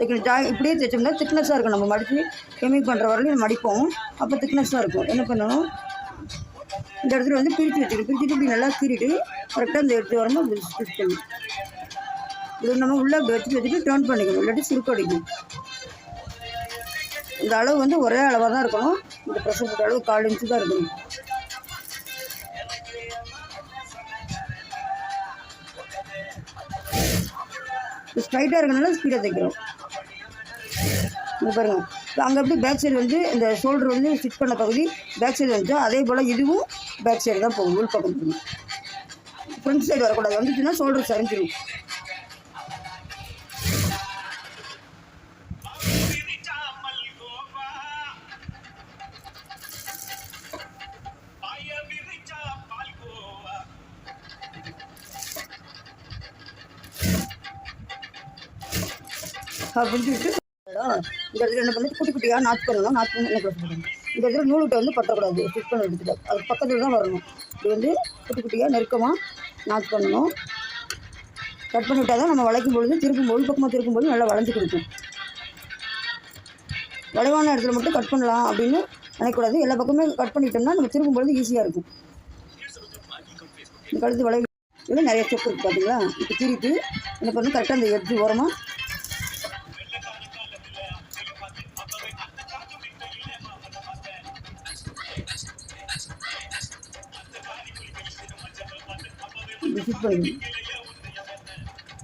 தைக்கணும் ஜா இப்படியே தைச்சோம்னா திக்னஸாக இருக்கும். நம்ம மடித்து கெமிக் பண்ணுற வரலையும் மடிப்போம். அப்போ திக்னஸாக இருக்கும். என்ன பண்ணணும்? இந்த இடத்துல வந்து பிரித்து வச்சுக்கணும். பிரிச்சுட்டு இப்படி நல்லா கீறிட்டு கரெக்டாக இந்த இடத்துல வரணும் அப்படி ஸ்டிச் பண்ணணும். இது நம்ம உள்ளே வச்சுட்டு வச்சுட்டு டர்ன் பண்ணிக்கணும். இல்லாட்டி சுருக்கடிக்கணும் இந்த அளவு வந்து ஒரே அளவாக தான் இருக்கணும். இந்த ப்ரெஷர் போட்ட அளவு கால் இன்ச்சு தான் இருக்கணும். ஸ்ட்ரைட்டாக இருக்கனால ஸ்பீடாக தைக்கிறோம். இங்கே பாருங்கள் அங்கே எப்படி பேக் சைடு வந்து இந்த ஷோல்டர் வந்து ஸ்டிச் பண்ண பகுதி பேக் சைடு வந்துச்சோ அதே போல் இதுவும் பேக் சைடு தான் போகும் உள் பக்கம் ஃப்ரண்ட் சைடு வரக்கூடாது. வந்துச்சுன்னா ஷோல்டர் சரிஞ்சிடும் அப்படின்னு சொல்லிட்டு இந்த இடத்துல என்ன பண்ணி குட்டி குட்டியாக நாற்று பண்ணணும் நாற்று பண்ணி என்ன பண்ணணும் இந்த இடத்துல நூலுகிட்ட வந்து பற்றக்கூடாது. ஸ்டிச் பண்ண எடுத்துட்டு அது பக்கத்தில் தான் வரணும். இது வந்து குட்டி குட்டியாக நெருக்கமாக நாற்று பண்ணணும். கட் பண்ணி விட்டால் தான் நம்ம வளைக்கும் பொழுது திருப்பும் பொழுது பக்கமாக திருப்பும் பொழுது நல்லா வளைஞ்சு கொடுக்கும். வளைவான இடத்துல மட்டும் கட் பண்ணலாம் அப்படின்னு நினைக்கூடாது எல்லா பக்கமே கட் பண்ணிட்டோம்னா நம்ம திருப்பும் பொழுது ஈஸியாக இருக்கும். இந்த கழுத்து வளைவு நிறைய சொக்கு இருக்குது பார்த்தீங்களா இப்போ திருப்பி என்ன பண்ணணும்? கரெக்டாக அந்த எட்ஜு ஓரமாக ஃபிட் பண்ணிக்கணும்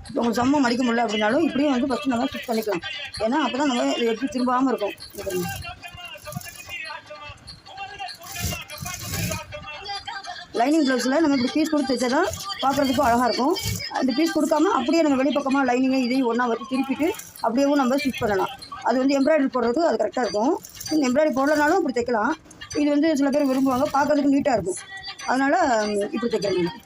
இப்போ உங்களுக்கு சம்மம் மடிக்க முடியல அப்படின்னாலும் இப்படியும் வந்து ஃபஸ்ட்டு நம்ம ஃபிட் பண்ணிக்கலாம். ஏன்னா அப்போ தான் நம்ம இதை எடுத்து திரும்பாமல் இருக்கும். லைனிங் ப்ளவுஸில் நம்ம இப்படி பீஸ் கொடுத்து வச்சா தான் பார்க்குறதுக்கும் அழகாக இருக்கும். அந்த பீஸ் கொடுக்காம அப்படியே நம்ம வெளிப்பக்கமாக லைனிங்கை இதையும் ஒன்றா வச்சு திருப்பிட்டு அப்படியேவும் நம்ம ஸ்டிச் பண்ணலாம். அது வந்து எம்ப்ராய்டரி போடுறதுக்கு அது கரெக்டாக இருக்கும். இந்த எம்ப்ராய்டரி போடலனாலும் இப்படி தைக்கலாம். இது வந்து சில பேர் விரும்புவாங்க. பார்க்கறதுக்கு நீட்டாக இருக்கும். அதனால் இப்படி தைக்கிறேன் நான்.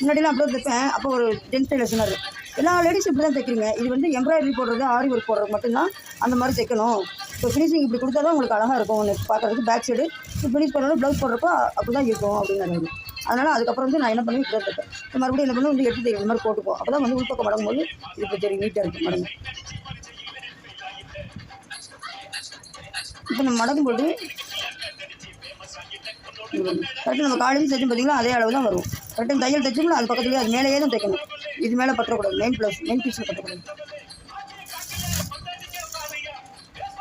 முன்னாடிலாம் அப்படி தைப்பேன் அப்போ ஒரு ஜென்ஸ் டைலர் சொன்னார் எல்லா லேடிஸும் இப்படி தான் தைக்கிறீங்க. இது வந்து எம்ப்ராய்டரி போடுறது ஆரி ஒர்க் போடுறது மட்டும்தான் அந்த மாதிரி தைக்கணும். இப்போ ஃபினிஷிங் இப்படி கொடுத்தா தான் உங்களுக்கு அழகாக இருக்கும். ஒன்று பார்க்குறதுக்கு பேக் சைடு இப்போ ஃபினிஷ் பண்ணாலும் ப்ளவுஸ் போடுறப்போ அப்படி தான் இருக்கும் அப்படின்னு அதனால் அதுக்கப்புறம் வந்து நான் என்ன பண்ணி இப்படி தான் தைப்பேன். இப்போ மறுபடியும் என்ன பண்ணி வந்து எட்டு இந்த மாதிரி போட்டுப்போம் அப்போ தான் வந்து உள்பக்கம் மடங்கும் போது இது இப்போ தெரியும் நீட்டாக இருக்கும் மடங்கு. இப்போ நம்ம மடங்கும் போது கரெக்டாக நம்ம காலையும் தைச்சு பார்த்தீங்களா அதே அளவு தான் வரும் கரெக்டாக தையல் தைச்சோம்னா அது பக்கத்துலேயே அது மேலேயே தான் தைக்கணும். இது மேலே பற்றக்கூடாது. மெயின் ப்ளஸ் மெயின் பீஸில் பற்றக்கூடாது.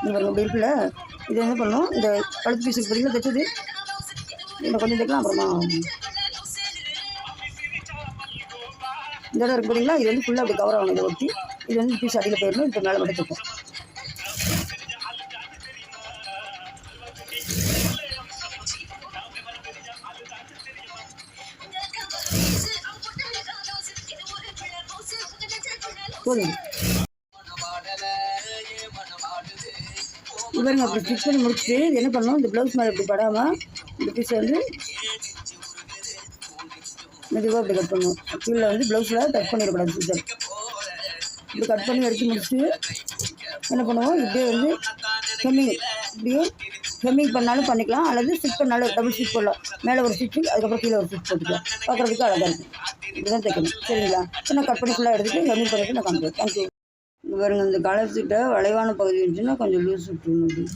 இது பாருங்க இருக்குல்ல? இது என்ன பண்ணணும் இந்த கழுத்து பீஸுக்கு பார்த்தீங்களா தைச்சது? இன்னும் கொஞ்சம் தைக்கலாம் அப்புறமா. இந்த இடம் இருக்கு பார்த்தீங்களா இது வந்து ஃபுல்லாக அப்படி கவர் ஆகணும் இதை ஒட்டி. இது வந்து பீஸ் அடியில் போயிடணும் இப்போ மேலே மட்டும் தைக்கும் போதும். இவருங்க அப்படி ஸ்டிச் பண்ணி முடிச்சுட்டு என்ன பண்ணணும்? இந்த ப்ளவுஸ் மேலே இப்படி படாமல் இந்த பீஸை வந்து மெதுவாக இப்படி கட் பண்ணும் கீழே வந்து ப்ளவுஸில் கட் பண்ணிடக்கூடாது சிஸ்டர் இப்படி கட் பண்ணி எடுத்து முடிச்சுட்டு என்ன பண்ணுவோம்? இப்படியே வந்து ஹெம்மிங் இப்படியே ஹெம்மிங் பண்ணாலும் பண்ணிக்கலாம். அல்லது ஸ்டிச் பண்ணாலும் டபுள் ஸ்டிச் பண்ணலாம் மேலே ஒரு ஸ்டிச்சு அதுக்கப்புறம் கீழே ஒரு ஸ்டிச் போட்டுக்கலாம். பார்க்குறதுக்கு அழகாக இருக்கும். இதுதான் தைக்கணும் சரிங்களா? சரி நான் கட் பண்ணி ஃபுல்லாக எடுத்துகிட்டு கம்மி பண்ணிவிட்டு நான் காமிக்கிறேன். தேங்க்யூ இங்க இந்த கலர்ஸ்கிட்ட வளைவான பகுதி இருந்துச்சுன்னா கொஞ்சம் லூஸ் விட்டுருணும்